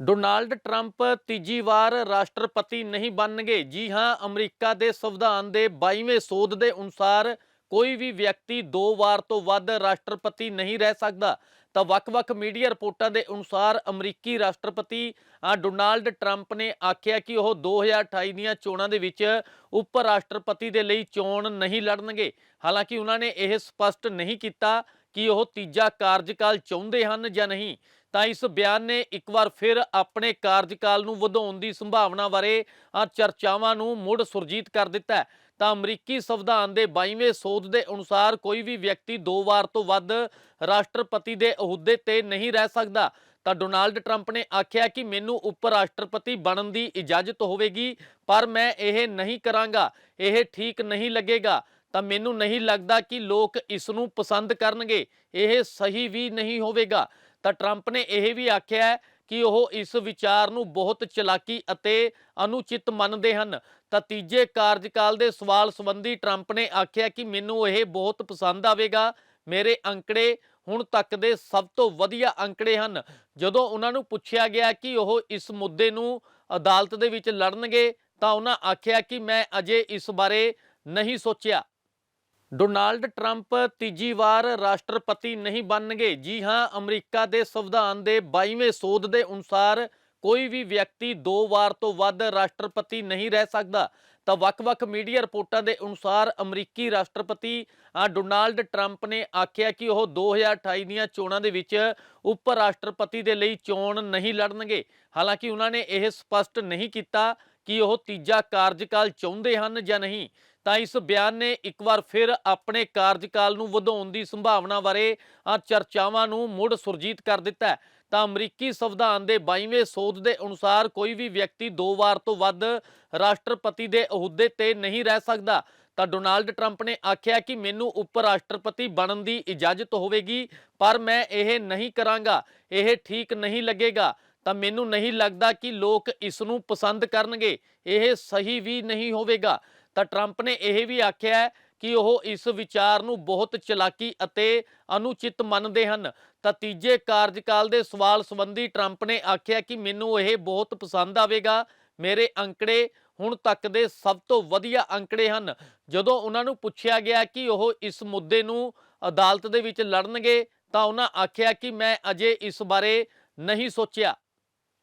Donald Trump ਤੀਜੀ ਵਾਰ ਰਾਸ਼ਟਰਪਤੀ ਨਹੀਂ ਬਣਨਗੇ। ਜੀ ਹਾਂ, ਅਮਰੀਕਾ ਦੇ ਸੰਵਿਧਾਨ ਦੇ 22ਵੇਂ ਸੋਧ ਦੇ ਅਨੁਸਾਰ ਕੋਈ ਵੀ ਵਿਅਕਤੀ ਦੋ ਵਾਰ ਤੋਂ ਵੱਧ ਰਾਸ਼ਟਰਪਤੀ ਨਹੀਂ ਰਹਿ ਸਕਦਾ। ਤਾਂ ਵੱਖ-ਵੱਖ ਮੀਡੀਆ ਰਿਪੋਰਟਾਂ ਦੇ ਅਨੁਸਾਰ ਅਮਰੀਕੀ ਰਾਸ਼ਟਰਪਤੀ ਡੋਨਾਲਡ ਟਰੰਪ ਨੇ ਆਖਿਆ ਕਿ ਉਹ 2028 ਦੀਆਂ ਚੋਣਾਂ ਦੇ ਵਿੱਚ ਉਪ ਰਾਸ਼ਟਰਪਤੀ ਦੇ ਲਈ ਚੋਣ ਨਹੀਂ ਲੜਨਗੇ। ਹਾਲਾਂਕਿ ਉਹਨਾਂ ਨੇ ਇਹ ਸਪਸ਼ਟ ਨਹੀਂ ਕੀਤਾ ਕਿ ਉਹ ਤੀਜਾ ਕਾਰਜਕਾਲ ਚਾਹੁੰਦੇ ਹਨ ਜਾਂ ਨਹੀਂ। ਤਾਂ ਇਸ ਬਿਆਨ ਨੇ ਇੱਕ ਵਾਰ ਫਿਰ ਆਪਣੇ ਕਾਰਜਕਾਲ ਨੂੰ ਵਧਾਉਣ ਦੀ ਸੰਭਾਵਨਾ ਬਾਰੇ ਚਰਚਾਵਾਂ ਨੂੰ ਮੁੜ ਸੁਰਜੀਤ ਕਰ ਦਿੱਤਾ ਤਾਂ ਅਮਰੀਕੀ ਸੰਵਿਧਾਨ ਦੇ 22ਵੇਂ ਸੋਧ ਦੇ ਅਨੁਸਾਰ ਕੋਈ ਵੀ ਵਿਅਕਤੀ ਦੋ ਵਾਰ ਤੋਂ ਵੱਧ ਰਾਸ਼ਟਰਪਤੀ ਦੇ ਅਹੁਦੇ ਤੇ ਨਹੀਂ ਰਹਿ ਸਕਦਾ। ਤਾਂ ਡੋਨਾਲਡ ਟਰੰਪ ਨੇ ਆਖਿਆ ਕਿ ਮੈਨੂੰ ਉਪ ਰਾਸ਼ਟਰਪਤੀ ਬਣਨ ਦੀ ਇਜਾਜ਼ਤ ਹੋਵੇਗੀ, ਪਰ ਮੈਂ ਇਹ ਨਹੀਂ ਕਰਾਂਗਾ, ਇਹ ਠੀਕ ਨਹੀਂ ਲੱਗੇਗਾ। ਤਾਂ ਮੈਨੂੰ ਨਹੀਂ ਲੱਗਦਾ ਕਿ ਲੋਕ ਇਸ ਨੂੰ ਪਸੰਦ ਕਰਨਗੇ। ਇਹ ਸਹੀ ਵੀ ਨਹੀਂ ਹੋਵੇਗਾ। ਤਾਂ ਟਰੰਪ ਨੇ ਇਹ ਵੀ ਆਖਿਆ ਕਿ ਉਹ ਇਸ ਵਿਚਾਰ ਨੂੰ ਬਹੁਤ ਚਲਾਕੀ ਅਤੇ ਅਨੁਚਿਤ ਮੰਨਦੇ ਹਨ। ਤਾਂ ਤੀਜੇ ਕਾਰਜਕਾਲ ਦੇ ਸਵਾਲ ਸੰਬੰਧੀ ਟਰੰਪ ਨੇ ਆਖਿਆ ਕਿ ਮੈਨੂੰ ਇਹ ਬਹੁਤ ਪਸੰਦ ਆਵੇਗਾ। ਮੇਰੇ ਅੰਕੜੇ ਹੁਣ ਤੱਕ ਦੇ ਸਭ ਤੋਂ ਵਧੀਆ ਅੰਕੜੇ ਹਨ। ਜਦੋਂ ਉਹਨਾਂ ਨੂੰ ਪੁੱਛਿਆ ਗਿਆ ਕਿ ਉਹ ਇਸ ਮੁੱਦੇ ਨੂੰ ਅਦਾਲਤ ਦੇ ਵਿੱਚ ਲੜਨਗੇ ਤਾਂ ਉਹਨਾਂ ਆਖਿਆ ਕਿ ਮੈਂ ਅਜੇ ਇਸ ਬਾਰੇ ਨਹੀਂ ਸੋਚਿਆ। ਡੋਨਾਲਡ ਟਰੰਪ ਤੀਜੀ ਵਾਰ ਰਾਸ਼ਟਰਪਤੀ ਨਹੀਂ ਬਣਨਗੇ। ਜੀ ਹਾਂ, ਅਮਰੀਕਾ ਦੇ ਸੰਵਿਧਾਨ ਦੇ 22ਵੇਂ ਸੋਧ ਦੇ ਅਨੁਸਾਰ ਕੋਈ ਵੀ ਵਿਅਕਤੀ ਦੋ ਵਾਰ ਤੋਂ ਵੱਧ ਰਾਸ਼ਟਰਪਤੀ ਨਹੀਂ ਰਹਿ ਸਕਦਾ। ਤਾਂ ਵੱਖ-ਵੱਖ ਮੀਡੀਆ ਰਿਪੋਰਟਾਂ ਦੇ ਅਨੁਸਾਰ ਅਮਰੀਕੀ ਰਾਸ਼ਟਰਪਤੀ ਡੋਨਾਲਡ ਟਰੰਪ ਨੇ ਆਖਿਆ ਕਿ ਉਹ 2028 ਦੀਆਂ ਚੋਣਾਂ ਦੇ ਵਿੱਚ ਉਪ ਰਾਸ਼ਟਰਪਤੀ ਦੇ ਲਈ ਚੋਣ ਨਹੀਂ ਲੜਨਗੇ। ਹਾਲਾਂਕਿ ਉਹਨਾਂ ਨੇ ਇਹ ਸਪਸ਼ਟ ਨਹੀਂ ਕੀਤਾ ਕਿ ਉਹ ਤੀਜਾ ਕਾਰਜਕਾਲ ਚਾਹੁੰਦੇ ਹਨ ਜਾਂ ਨਹੀਂ। ਤਾਂ ਇਸ ਬਿਆਨ ਨੇ ਇੱਕ ਵਾਰ ਫਿਰ ਆਪਣੇ ਕਾਰਜਕਾਲ ਨੂੰ ਵਧਾਉਣ ਦੀ ਸੰਭਾਵਨਾ ਬਾਰੇ ਅ, ਚਰਚਾਵਾਂ ਨੂੰ ਮੁੜ ਸੁਰਜੀਤ ਕਰ ਦਿੱਤਾ ਤਾਂ ਅਮਰੀਕੀ ਸੰਵਿਧਾਨ ਦੇ 22ਵੇਂ ਸੋਧ ਦੇ ਅਨੁਸਾਰ ਕੋਈ ਵੀ ਵਿਅਕਤੀ ਦੋ ਵਾਰ ਤੋਂ ਵੱਧ ਰਾਸ਼ਟਰਪਤੀ ਦੇ ਅਹੁਦੇ ਤੇ ਨਹੀਂ ਰਹਿ ਸਕਦਾ। ਤਾਂ ਡੋਨਾਲਡ ਟਰੰਪ ਨੇ ਆਖਿਆ ਕਿ ਮੈਨੂੰ ਉਪ ਰਾਸ਼ਟਰਪਤੀ ਬਣਨ ਦੀ ਇਜਾਜ਼ਤ ਹੋਵੇਗੀ ਪਰ ਮੈਂ ਇਹ ਨਹੀਂ ਕਰਾਂਗਾ ਇਹ ਠੀਕ ਨਹੀਂ ਲੱਗੇਗਾ। ਤਾਂ ਮੈਨੂੰ ਨਹੀਂ ਲੱਗਦਾ ਕਿ ਲੋਕ ਇਸ ਨੂੰ ਪਸੰਦ ਕਰਨਗੇ ਇਹ ਸਹੀ ਵੀ ਨਹੀਂ ਹੋਵੇਗਾ। ਤਾਂ ਟਰੰਪ ਨੇ ਇਹ ਵੀ ਆਖਿਆ ਕਿ ਉਹ ਇਸ ਵਿਚਾਰ ਨੂੰ ਬਹੁਤ ਚਲਾਕੀ ਅਤੇ ਅਨੁਚਿਤ ਮੰਨਦੇ ਹਨ। ਤਾਂ ਤੀਜੇ ਕਾਰਜਕਾਲ ਦੇ ਸਵਾਲ ਸੰਬੰਧੀ ਟਰੰਪ ਨੇ ਆਖਿਆ ਕਿ ਮੈਨੂੰ ਇਹ ਬਹੁਤ ਪਸੰਦ ਆਵੇਗਾ। ਮੇਰੇ ਅੰਕੜੇ ਹੁਣ ਤੱਕ ਦੇ ਸਭ ਤੋਂ ਵਧੀਆ ਅੰਕੜੇ ਹਨ। ਜਦੋਂ ਉਹਨਾਂ ਨੂੰ ਪੁੱਛਿਆ ਗਿਆ ਕਿ ਉਹ ਇਸ ਮੁੱਦੇ ਨੂੰ ਅਦਾਲਤ ਦੇ ਵਿੱਚ ਲੜਨਗੇ ਤਾਂ ਉਹਨਾਂ ਆਖਿਆ ਕਿ ਮੈਂ ਅਜੇ ਇਸ ਬਾਰੇ ਨਹੀਂ ਸੋਚਿਆ।